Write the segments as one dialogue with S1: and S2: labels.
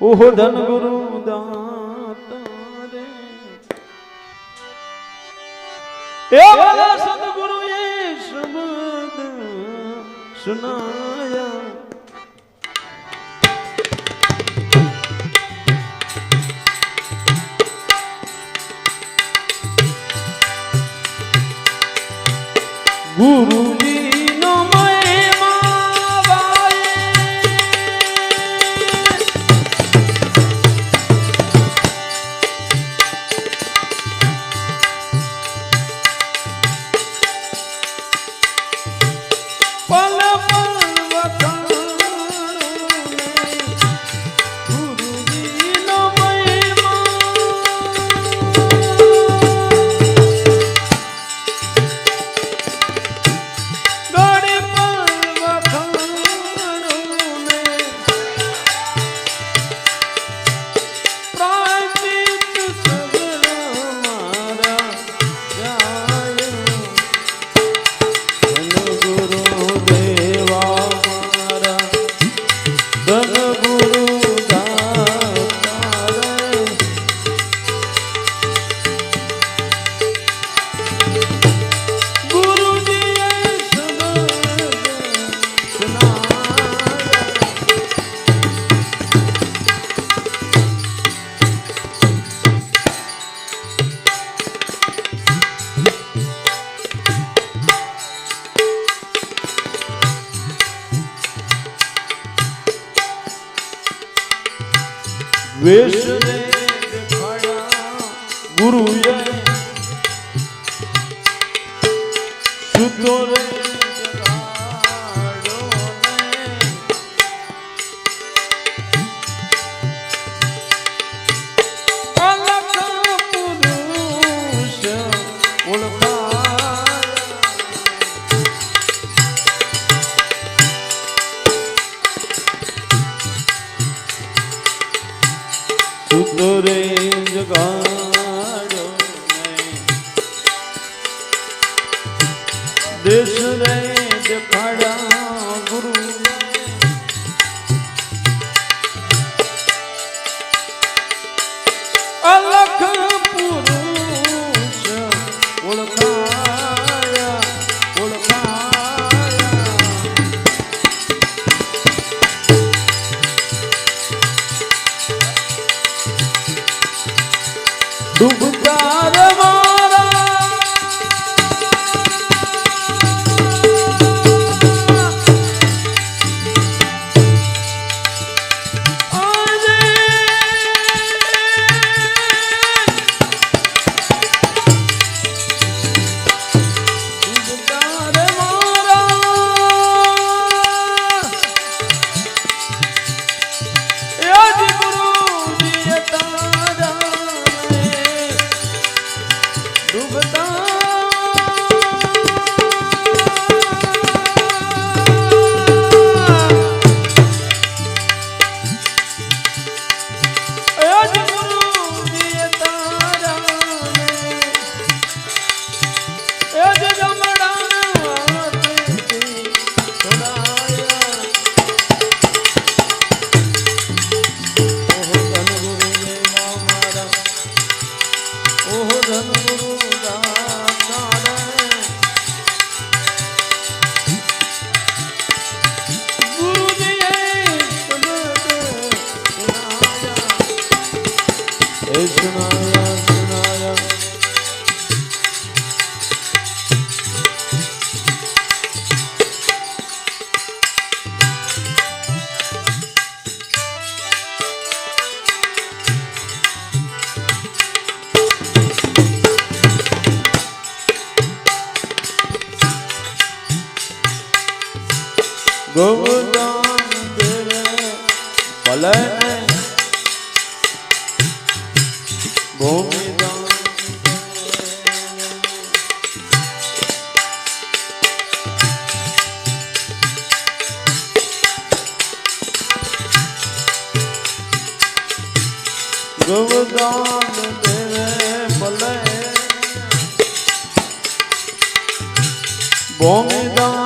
S1: ઓહો ધન ગુરુ દાતા સદગુરુ એ શબ્દ સુનાયા. பாடம் ગુમદાન તેરે ભલન ભૂમિદાન ગુમદાન તેરે ભલન ભૂમિદાન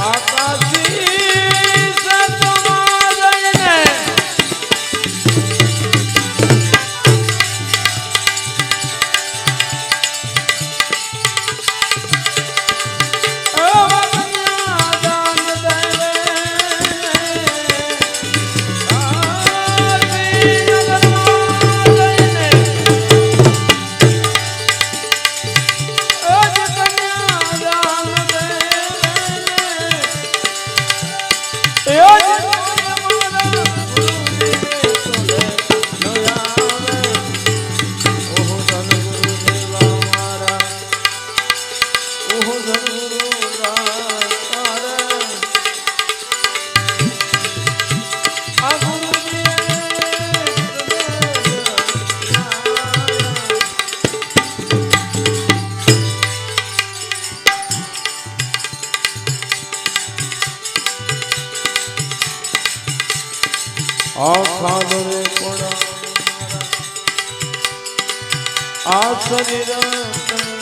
S1: Fantasia. આખાદરે કોડા આ શરીર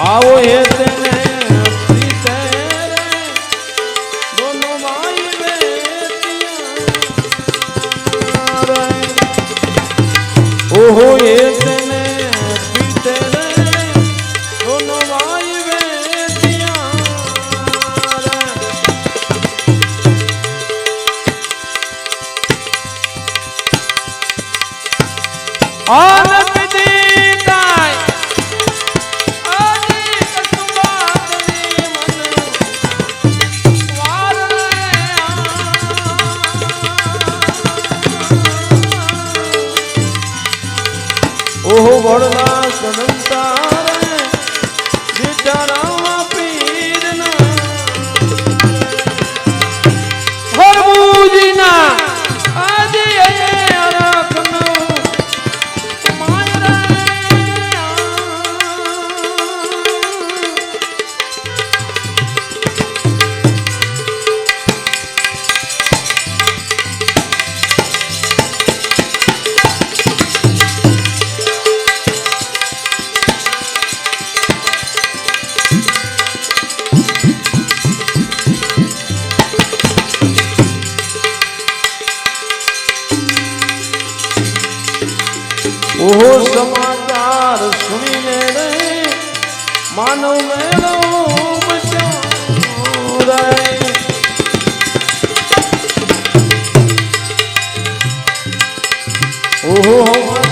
S1: આવો હે તેને સમાચાર સુનીને માનવ મેળવ ઓહો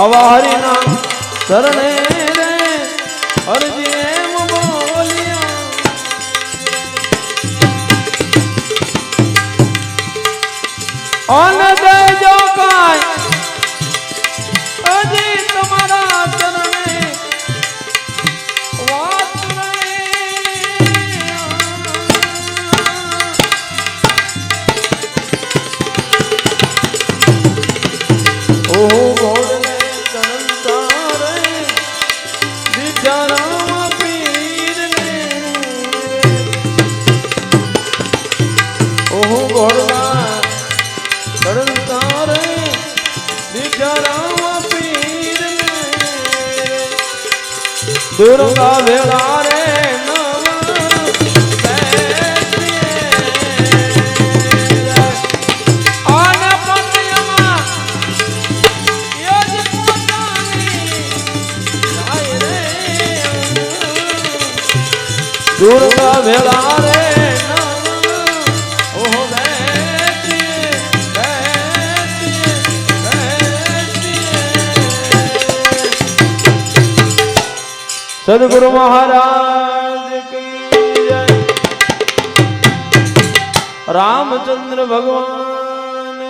S1: આવા હરિના શરણે રે અરજી એમ દુર્ગા વેળા રે દુર્ગા વેળા રે સદગુરુ મહારાજ રામચંદ્ર ભગવાન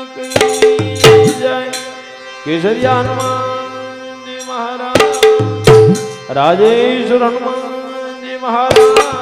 S1: જય કેસરિયા હનુમાનજી મહારાજ રાજેશ્વર હનુમાનજી મહારાજ